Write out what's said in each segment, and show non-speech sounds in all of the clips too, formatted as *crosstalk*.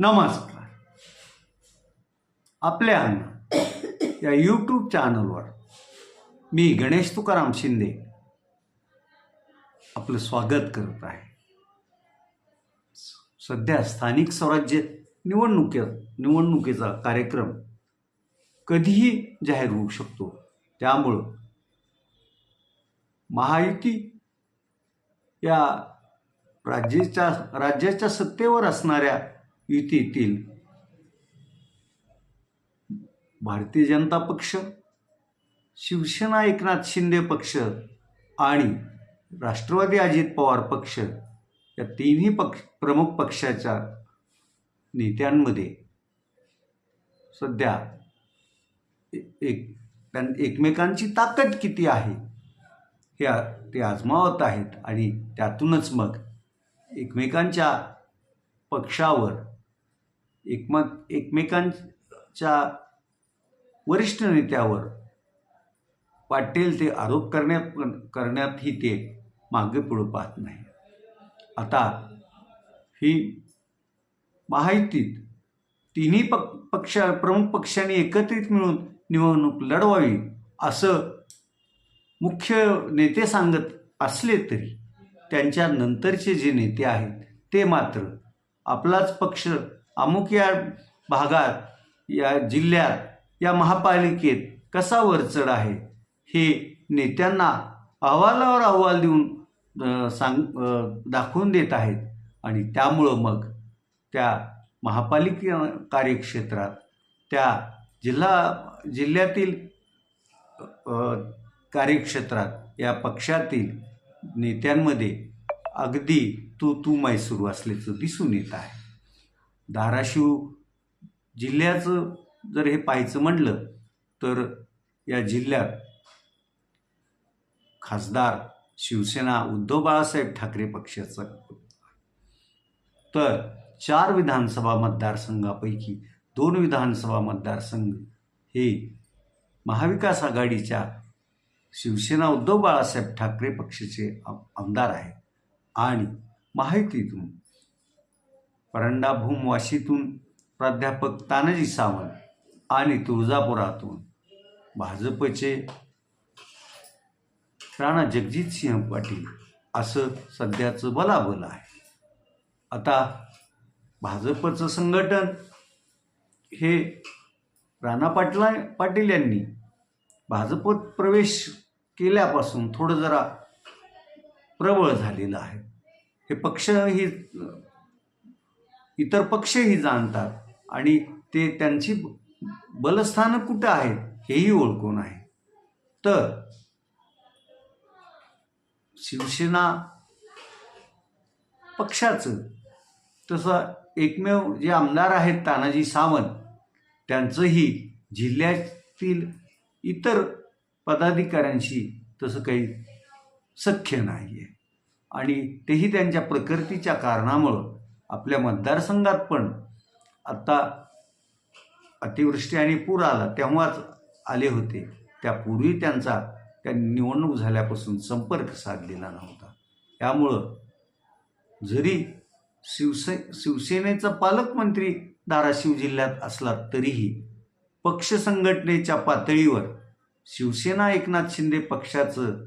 नमस्कार. आपल्या या यूट्यूब चॅनलवर मी गणेश तुकाराम शिंदे आपलं स्वागत करत आहे. सध्या स्थानिक स्वराज्य निवडणुके निवडणुकीचा कार्यक्रम कधीही जाहीर होऊ शकतो. त्यामुळं महायुती या राज्याच्या राज्याच्या सत्तेवर असणाऱ्या युतीतील भारतीय जनता पक्ष शिवसेना एकनाथ शिंदे पक्ष आणि राष्ट्रवादी अजित पवार पक्ष या तिन्ही पक्ष प्रमुख पक्षाच्या नेत्यांमध्ये सध्या एक त्यां- एकमेकांची ताकद किती आहे? हे ते आजमावत आहेत आणि त्यातूनच मग एकमेकांच्या पक्षावर एकमत एकमेकांच्या वरिष्ठ नेत्यावर वाटेल ते आरोप करण्यात करण्यातही ते मागे पुढं पाहत नाही. आता ही महायुतीत तिन्ही पक पक्ष प्रमुख पक्षांनी एकत्रित मिळून निवडणूक लढवावी असं मुख्य नेते सांगत असले तरी त्यांच्या नंतरचे जे नेते आहेत ते मात्र आपलाच पक्ष अमुक या भागात या जिल्ह्यात या महापालिकेत कसा वरचढ आहे हे नेत्यांना अहवालावर अहवाल देऊन सांग दाखवून देत आहेत. आणि त्यामुळं मग त्या महापालिके कार्यक्षेत्रात त्या जिल्हा जिल्ह्यातील कार्यक्षेत्रात या पक्षातील नेत्यांमध्ये अगदी तू तू मै सुरू असल्याचं दिसून येत आहे. धाराशिव जिल्ह्याचं जर हे पाहायचं म्हटलं तर या जिल्ह्यात खासदार शिवसेना उद्धव बाळासाहेब ठाकरे पक्षाचा. तर चार विधानसभा मतदारसंघापैकी दोन विधानसभा मतदारसंघ हे महाविकास आघाडीच्या शिवसेना उद्धव बाळासाहेब ठाकरे पक्षाचे आम- आमदार आहेत. आणि माहितीतून परंडा भूम वाशीतून प्राध्यापक तानाजी सावंत आणि तुळजापुरातून भाजपचे राणा जगजितसिंह पाटील असं सध्याचं बलाबल आहे. आता भाजपचं संघटन हे राणा पाटला पाटील यांनी भाजपत प्रवेश केल्यापासून थोडं जरा प्रबळ झालेलं आहे. हे पक्ष ही इतर पक्षही जाणतात आणि ते त्यांची बलस्थानं कुठं आहेत हेही ओळखून आहे तर शिवसेना पक्षाचं तसं एकमेव जे आमदार आहेत तानाजी सावंत त्यांचंही जिल्ह्यातील इतर पदाधिकाऱ्यांशी तसं काही सख्य नाही आहे आणि तेही त्यांच्या प्रकृतीच्या कारणामुळं आपल्या मतदारसंघात पण आत्ता अतिवृष्टी आणि पूर आला तेव्हाच आले होते. त्यापूर्वी त्यांचा त्या निवडणूक झाल्यापासून संपर्क साधलेला नव्हता. त्यामुळं जरी शिवसे शिवसेनेचा पालकमंत्री धाराशिव जिल्ह्यात असला तरीही पक्ष संघटनेच्या पातळीवर शिवसेना एकनाथ शिंदे पक्षाचं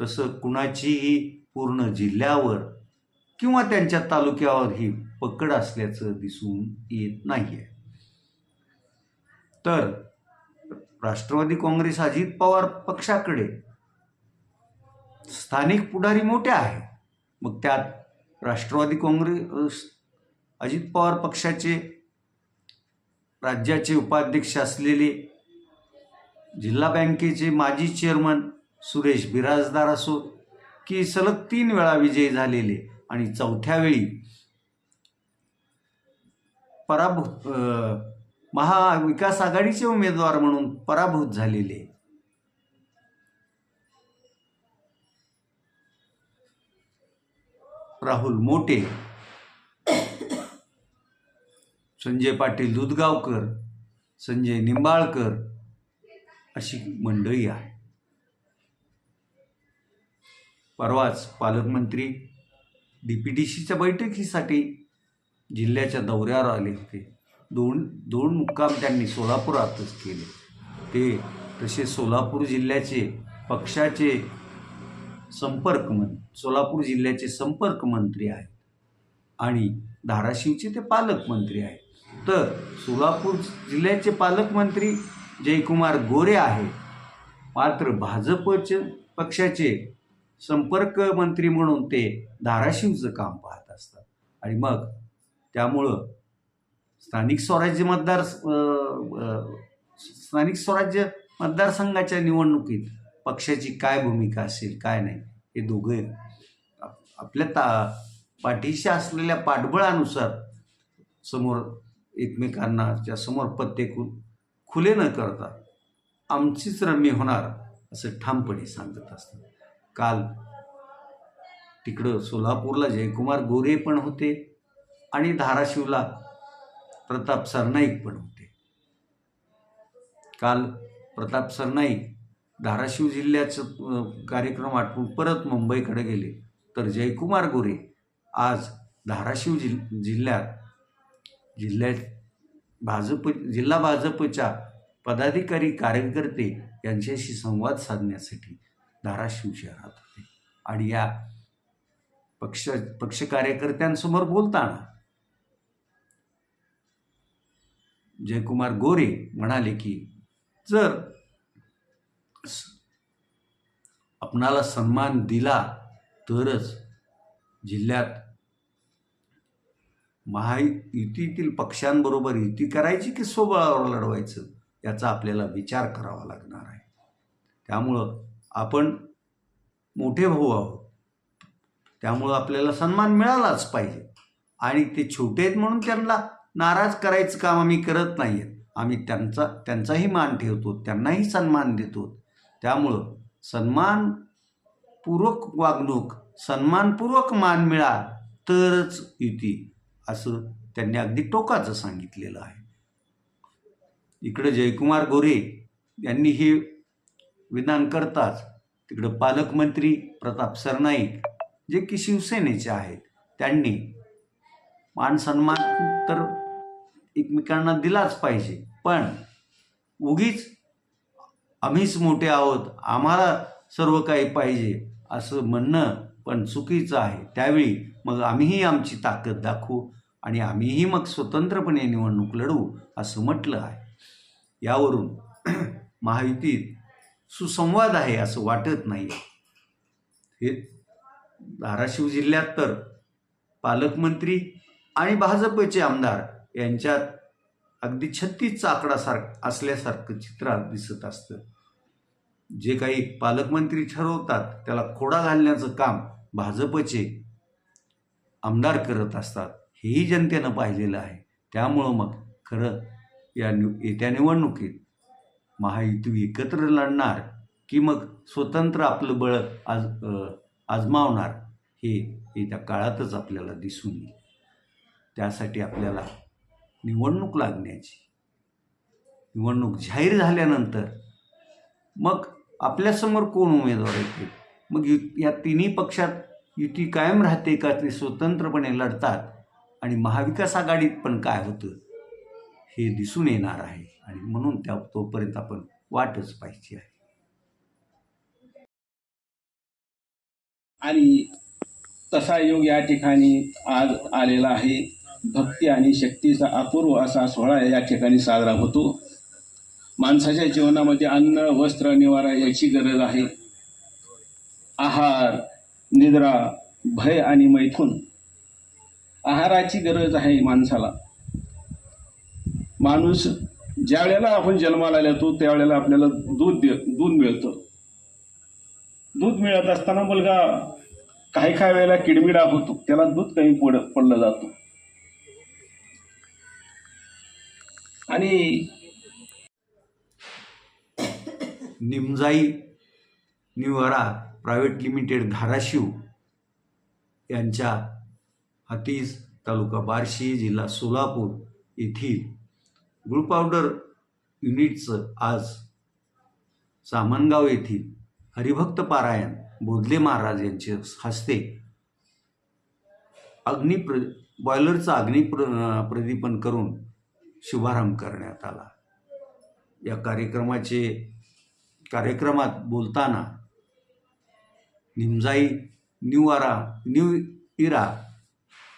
तसं कुणाचीही पूर्ण जिल्ह्यावर किंवा त्यांच्या तालुक्यावरही पकड असल्याचं दिसून येत नाही आहे तर राष्ट्रवादी काँग्रेस अजित पवार पक्षाकडे स्थानिक पुढारी मोठे आहे. मग त्यात राष्ट्रवादी काँग्रेस अजित पवार पक्षाचे राज्याचे उपाध्यक्ष असलेले जिल्हा बँकेचे माजी चेअरमन सुरेश बिराजदार असो की सलग तीन वेळा विजयी झालेले आणि चौथ्या वेळी पराभूत महाविकास आघाडीचे उमेदवार म्हणून पराभूत झालेले. राहुल मोटे संजय पाटील दुधगावकर संजय निंबाळकर अशी मंडळी आहे परवाच पालकमंत्री डी पी डी सीच्या बैठकीसाठी जिल्ह्याच्या दौऱ्यावर आले होते. दोन दोन मुक्काम त्यांनी सोलापुरातच केले. ते तसे सोलापूर जिल्ह्याचे पक्षाचे संपर्क मन सोलापूर जिल्ह्याचे संपर्क मंत्री आहेत आणि धाराशिवचे ते पालकमंत्री आहेत. तर सोलापूर जिल्ह्याचे पालकमंत्री जयकुमार गोरे आहेत. मात्र भाजपचे पक्षाचे संपर्क मंत्री म्हणून ते धाराशिवचं काम पाहत असतात. आणि मग त्यामुळं स्थानिक स्वराज्य मतदार स्थानिक स्वराज्य मतदारसंघाच्या निवडणुकीत पक्षाची काय भूमिका असेल काय नाही हे दोघे आपल्या ता पाठीशी असलेल्या पाठबळानुसार समोर एकमेकांनाच्या समोर पत्ते खु खुले न करता आमचीच रम्य होणार असं ठामपणे सांगत असतात. काल तिकडं सोलापूरला जयकुमार गोरे पण होते आणि धाराशिवला प्रताप सरनाईक पण होते. काल प्रताप सरनाईक धाराशिव जिल्ह्याचं कार्यक्रम आटपून परत मुंबईकडे गेले. तर जयकुमार गोरे आज धाराशिव जिल जिल्ह्यात जिल्ह्यात भाजप जिल्हा भाजपच्या पदाधिकारी कार्यकर्ते यांच्याशी संवाद साधण्यासाठी धाराशिव शहरात होते. आणि या पक्ष पक्ष कार्यकर्त्यांसमोर बोलताना जयकुमार गोरे म्हणाले की जर आपणाला सन्मान दिला तरच जिल्ह्यात महायुतीतील पक्षांबरोबर युती करायची की स्वबळावर लढवायचं याचा आपल्याला विचार करावा लागणार आहे. त्यामुळं आपण मोठे भाऊ आहोत. त्यामुळं आपल्याला सन्मान मिळालाच पाहिजे. आणि ते छोटे आहेत म्हणून त्यांना नाराज करायचं काम आम्ही करत नाही आहेत आम्ही त्यांचा त्यांचाही मान ठेवतो त्यांनाही सन्मान देतो. त्यामुळं सन्मानपूर्वक वागणूक सन्मानपूर्वक मान मिळा तरच युती असं त्यांनी अगदी टोकाचं सांगितलेलं आहे. इकडं जयकुमार गोरे यांनी हे विधान करताच तिकडं पालकमंत्री प्रताप सरनाईक जे की शिवसेनेचे आहेत त्यांनी मान सन्मान तर एकमेकांना दिलाच पाहिजे. पण उगीच आम्हीच मोठे आहोत आम्हाला सर्व काही पाहिजे असं म्हणणं पण चुकीचं आहे. त्यावेळी मग आम्हीही आमची ताकद दाखवू आणि आम्हीही मग स्वतंत्रपणे निवडणूक लढवू असं म्हटलं आहे. यावरून *clears throat* महायुतीत सुसंवाद आहे असं वाटत नाही हे धाराशिव जिल्ह्यात तर पालकमंत्री आणि भाजपचे आमदार यांच्यात अगदी छत्तीस आकडा असल्यासारखं चित्र दिसत असतं. जे काही पालकमंत्री ठरवतात त्याला खोडा घालण्याचं काम भाजपचे आमदार करत असतात हेही जनतेनं पाहिलेलं आहे. त्यामुळं मग खरं या निव येत्या निवडणुकीत महायुती एकत्र लढणार की मग स्वतंत्र आपलं बळ आज आजमावणार हे येत्या काळातच आपल्याला दिसून येईल. त्यासाठी आपल्याला निवडणूक लागण्याची निवडणूक जाहीर झाल्यानंतर मग आपल्यासमोर कोण उमेदवार येतील? मग यु या तिन्ही पक्षात युती कायम राहते का? ते स्वतंत्रपणे लढतात आणि महाविकास आघाडीत पण काय होतं हे दिसून येणार आहे. आणि म्हणून त्या तोपर्यंत आपण वाटच पाहिजे आहे. आणि तसा योग या ठिकाणी आज आलेला आहे. भक्ती आणि शक्तीचा अपूर्व असा सोहळा या ठिकाणी साजरा होतो. माणसाच्या जीवनामध्ये अन्न वस्त्र निवारा याची गरज आहे. आहार निद्रा भय आणि मैथून आहाराची गरज आहे माणसाला. माणूस ज्या वेळेला आपण जन्माला येतो त्यावेळेला आपल्याला दूध दे दूध मिळतं. दूध मिळत असताना मुलगा काही काही वेळेला किडमिडा होतो. त्याला दूध कमी पड पडलं जातं. आणि निमजाई निवारा प्रायव्हेट लिमिटेड धाराशिव यांच्या हतीज तालुका बार्शी जिल्हा सोलापूर येथील गुळ पावडर युनिटचं आज सामनगाव येथील हरिभक्त पारायण बोधले महाराज यांचे हस्ते अग्निप्र बॉयलरचं अग्निप्र प्रदीपन करून शुभारंभ करण्यात आला. या कार्यक्रमाचे कार्यक्रमात बोलताना निमजाई new era new era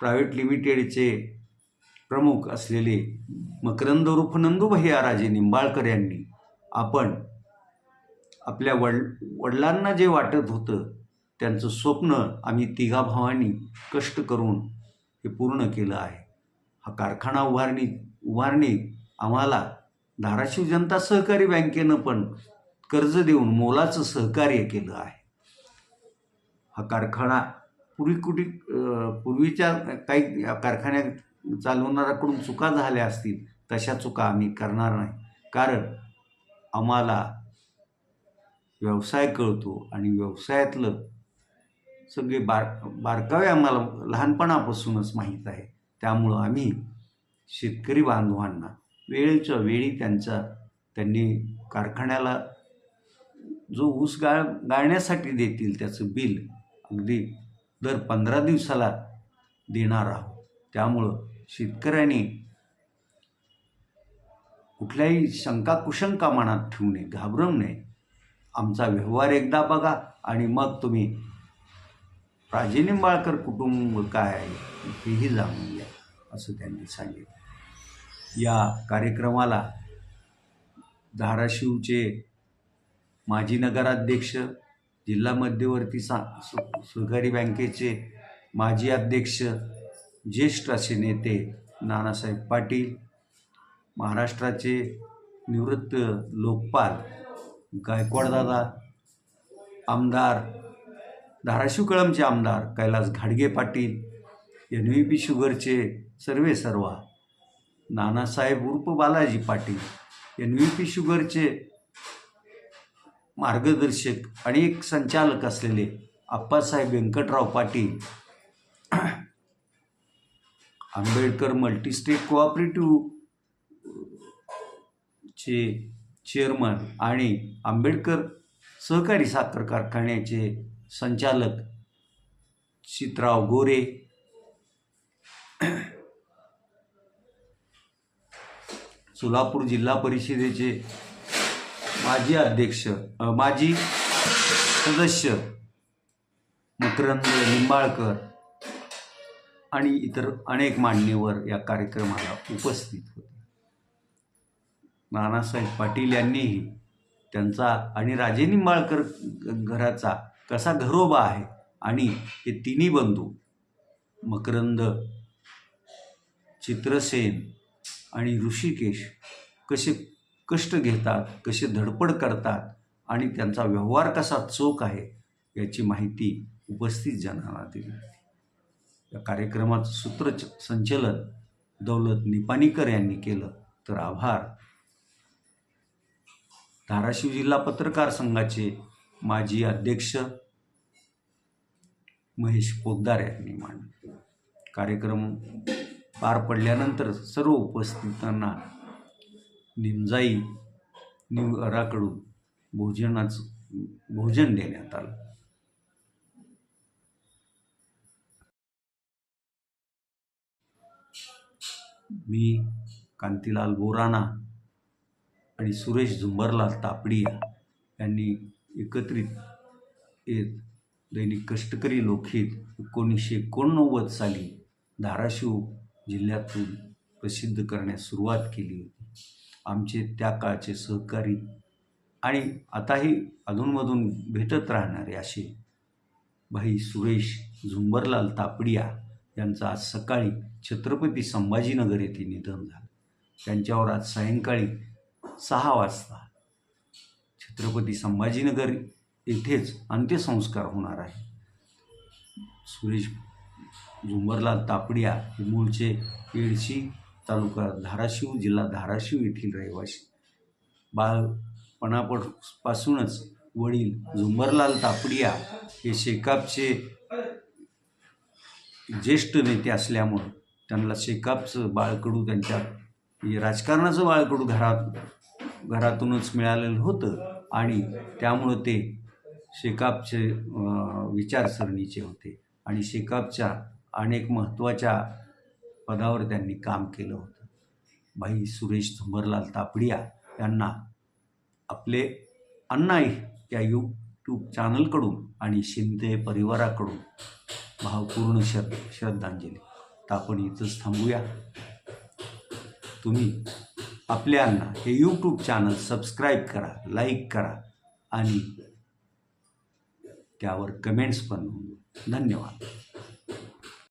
private लिमिटेडचे प्रमुख असलेले मकरंद उर्फ नंदू राजे निंबाळकर यांनी आपण आपल्या वड वडिलांना जे वाटत होतं त्यांचं स्वप्न आम्ही तिघा भावांनी कष्ट करून हे पूर्ण केलं आहे. हा कारखाना उभारणी उभारणी आम्हाला धाराशिव जनता सहकारी बँकेनं पण कर्ज देऊन मोलाचं सहकार्य केलं आहे. हा कारखाना पूर्वी कुठे पूर्वीच्या काही कारखान्यात चालवणाऱ्याकडून चुका झाल्या असतील तशा चुका आम्ही करणार नाही. कारण आम्हाला व्यवसाय कळतो आणि व्यवसायातलं सगळे बार बारकावे आम्हाला लहानपणापासूनच माहीत आहे. त्यामुळं आम्ही शेतकरी बांधवांना वेळेच्या वेळी त्यांचा त्यांनी कारखान्याला जो ऊस गाळ गाळण्यासाठी देतील त्याचं बिल अगदी दर पंधरा दिवसाला देणार आहोत. त्यामुळं शेतकऱ्यांनी कुठल्याही शंका कुशंका मनात ठेवू नये घाबरू नये. आमचा व्यवहार एकदा बघा आणि मग तुम्ही राजे निंबाळकर कुटुंब काय आहे हेही जाणून घ्या असं त्यांनी सांगितलं. या कार्यक्रमाला धाराशिवचे माजी नगराध्यक्ष जिल्हा मध्यवर्ती सा सहकारी बँकेचे माजी अध्यक्ष ज्येष्ठ असे नेते नानासाहेब पाटील महाराष्ट्राचे निवृत्त लोकपाल गायकवाडदादा आमदार धाराशिव कळमचे आमदार कैलास घाडगे पाटील एन व्ही पी शुगरचे सर्वे सर्वा नानासाहेब उर्फ Balaji Patil N V P शुगरचे मार्गदर्शक आणि एक संचालक असलेले आप्पासाहेब व्यंकटराव पाटील आंबेडकर मल्टीस्टेट कोऑपरेटिव्ह चे चेअरमन आणि आंबेडकर सहकारी साखर कारखान्याचे संचालक चित्राव गोरे. सोलापूर जिल्हा परिषदेचे माजी अध्यक्ष माजी सदस्य मकरंद निंबाळकर. आणि इतर अनेक मान्यवर या कार्यक्रमाला उपस्थित होते. नानासाहेब पाटील यांनीही त्यांचा आणि राजे निंबाळकर घराचा कसा घरोबा आहे आणि हे तिन्ही बंधू मकरंद चित्रसेन आणि ऋषिकेश कसे कष्ट घेतात कसे धडपड करतात आणि त्यांचा व्यवहार कसा चोख आहे याची माहिती उपस्थित जनांना दिली. या कार्यक्रमाचं सूत्र संचलन दौलत निपाणीकर यांनी केलं. तर आभार. धाराशिव जिल्हा पत्रकार संघाचे माजी अध्यक्ष महेश पोद्दार यांनी मांडले. कार्यक्रम पार पडल्यानंतर सर्व उपस्थितांना निमजाई निवराकडून भोजनाचं भोजन देण्यात आलं. मी कांतीलाल बोराना आणि सुरेश झुंबरलाल तापडिया यांनी एकत्रित येत दैनिक कष्टकरी लोकहित एकोणीसशे एकोणनव्वद साली धाराशिव जिल्ह्यातून प्रसिद्ध करण्यास सुरुवात केली होती. आमचे त्या काळचे सहकारी आणि आताही अधूनमधून भेटत राहणारे असे भाई सुरेश झुंबरलाल तापडिया यांचा आज सकाळी छत्रपती संभाजीनगर येथे निधन झालं. त्यांच्यावर आज सायंकाळी सहा वाजता छत्रपती संभाजीनगर येथेच अंत्यसंस्कार होणार आहे सुरेश झुंबरलाल तापडिया हे मूळचे येडशी तालुका धाराशिव जिल्हा धाराशिव येथील रहिवासी. बालपणापासूनच वडील झुंबरलाल तापडिया हे शेकापचे ज्येष्ठ नेते असल्यामुळं त्यांना शेकापचं बाळकडू त्यांच्या राजकारणाचं बाळकडू घरात घरातूनच मिळालेलं होतं आणि त्यामुळं ते शेकापचे विचारसरणीचे होते आणि शेकापच्या अनेक महत्त्वाच्या पदावर त्यांनी काम केलं होतं. भाई सुरेश झुंबरलाल तापडिया यांना आपले अण्णाई या यूट्यूब चॅनलकडून आणि शिंदे परिवाराकडून भावपूर्ण श्र श्रद्धांजली. तर आपण इथंच थांबूया. तुम्ही आपल्यांना हे यूट्यूब चॅनल सबस्क्राईब करा लाईक करा आणि त्यावर कमेंट्स पण धन्यवाद.